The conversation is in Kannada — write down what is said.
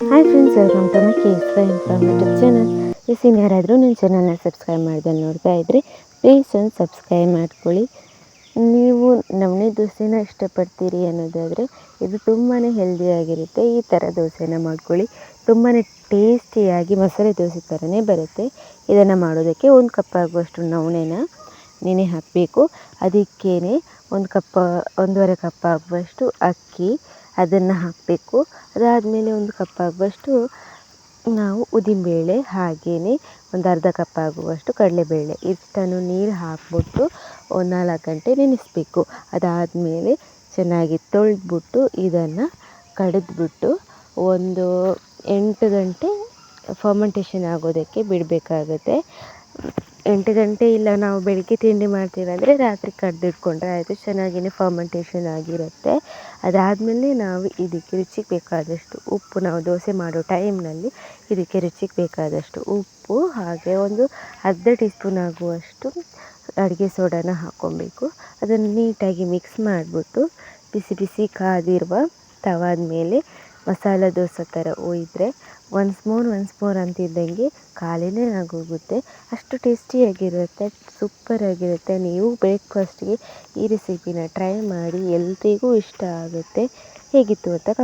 Hi friends welcome to my case fry from YouTube channel scene ಯಾರಾದರೂ ನನ್ನ ಚಾನಲ್ನ ಸಬ್ಸ್ಕ್ರೈಬ್ ಮಾಡಿದೆ ನೋಡ್ತಾ ಇದ್ದರೆ ಪ್ಲೀಸ್ ಒಂದು ಸಬ್ಸ್ಕ್ರೈಬ್ ಮಾಡ್ಕೊಳ್ಳಿ. ನೀವು ನವಣೆ ದೋಸೆನ ಇಷ್ಟಪಡ್ತೀರಿ ಅನ್ನೋದಾದರೆ, ಇದು ತುಂಬಾ ಹೆಲ್ದಿಯಾಗಿರುತ್ತೆ ಈ ಥರ ದೋಸೆನ ಮಾಡ್ಕೊಳ್ಳಿ. ತುಂಬಾ ಟೇಸ್ಟಿಯಾಗಿ ಮಸಾಲೆ ದೋಸೆ ಥರನೇ ಬರುತ್ತೆ. ಇದನ್ನು ಮಾಡೋದಕ್ಕೆ ಒಂದು ಕಪ್ ಆಗುವಷ್ಟು ನವಣೆನ ನೆನೆ ಹಾಕಬೇಕು. ಅದಕ್ಕೇ ಒಂದು ಕಪ್ ಒಂದೂವರೆ ಕಪ್ ಆಗುವಷ್ಟು ಅಕ್ಕಿ ಅದನ್ನು ಹಾಕಬೇಕು. ಅದಾದಮೇಲೆ ಒಂದು ಕಪ್ ಆಗುವಷ್ಟು ನಾವು ಉದ್ದಿನಬೇಳೆ ಹಾಗೆಯೇ ಒಂದು ಅರ್ಧ ಕಪ್ ಆಗುವಷ್ಟು ಕಡಲೆಬೇಳೆ. ಇಷ್ಟನ್ನು ನೀರು ಹಾಕಿಬಿಟ್ಟು ಒಂದು ನಾಲ್ಕು ಗಂಟೆ ನೆನೆಸಬೇಕು. ಅದಾದಮೇಲೆ ಚೆನ್ನಾಗಿ ತೊಳೆದ್ಬಿಟ್ಟು ಇದನ್ನು ಕಡೆದ್ಬಿಟ್ಟು ಒಂದು ಎಂಟು ಗಂಟೆ ಫರ್ಮೆಂಟೇಷನ್ ಆಗೋದಕ್ಕೆ ಬಿಡಬೇಕಾಗತ್ತೆ. ಎಂಟು ಗಂಟೆ ಇಲ್ಲ, ನಾವು ಬೆಳಗ್ಗೆ ತಿಂಡಿ ಮಾಡ್ತೀವಂದರೆ ರಾತ್ರಿ ಕಡ್ದಿಟ್ಕೊಂಡ್ರೆ ಆಯಿತು ಚೆನ್ನಾಗಿಯೇ ಫರ್ಮೆಂಟೇಷನ್ ಆಗಿರುತ್ತೆ. ಅದಾದಮೇಲೆ ನಾವು ಇದಕ್ಕೆ ರುಚಿಗೆ ಬೇಕಾದಷ್ಟು ಉಪ್ಪು, ನಾವು ದೋಸೆ ಮಾಡೋ ಟೈಮ್ನಲ್ಲಿ ಇದಕ್ಕೆ ರುಚಿಗೆ ಬೇಕಾದಷ್ಟು ಉಪ್ಪು, ಹಾಗೆ ಒಂದು ಅರ್ಧ ಟೀ ಸ್ಪೂನ್ ಆಗುವಷ್ಟು ಅಡುಗೆ ಸೋಡಾನ ಹಾಕ್ಕೊಬೇಕು. ಅದನ್ನು ನೀಟಾಗಿ ಮಿಕ್ಸ್ ಮಾಡಿಬಿಟ್ಟು ಬಿಸಿ ಬಿಸಿ ಕಾದಿರುವ ತವಾದ ಮೇಲೆ ಮಸಾಲೆ ದೋಸೆ ಥರ ಒಯ್ದರೆ ಒಂದು ಸ್ಪೂನ್ ಒಂದು ಸ್ಪೂನ್ ಅಂತಿದ್ದಂಗೆ ಖಾಲಿನೇ ಆಗೋಗುತ್ತೆ. ಅಷ್ಟು ಟೇಸ್ಟಿಯಾಗಿರುತ್ತೆ ಸೂಪ್ಪರಾಗಿರುತ್ತೆ ನೀವು ಬ್ರೇಕ್ಫಾಸ್ಟ್ಗೆ ಈ ರೆಸಿಪಿನ ಟ್ರೈ ಮಾಡಿ ಎಲ್ರಿಗೂ ಇಷ್ಟ ಆಗುತ್ತೆ. ಹೇಗಿತ್ತು ಅಂತ ಕಮ್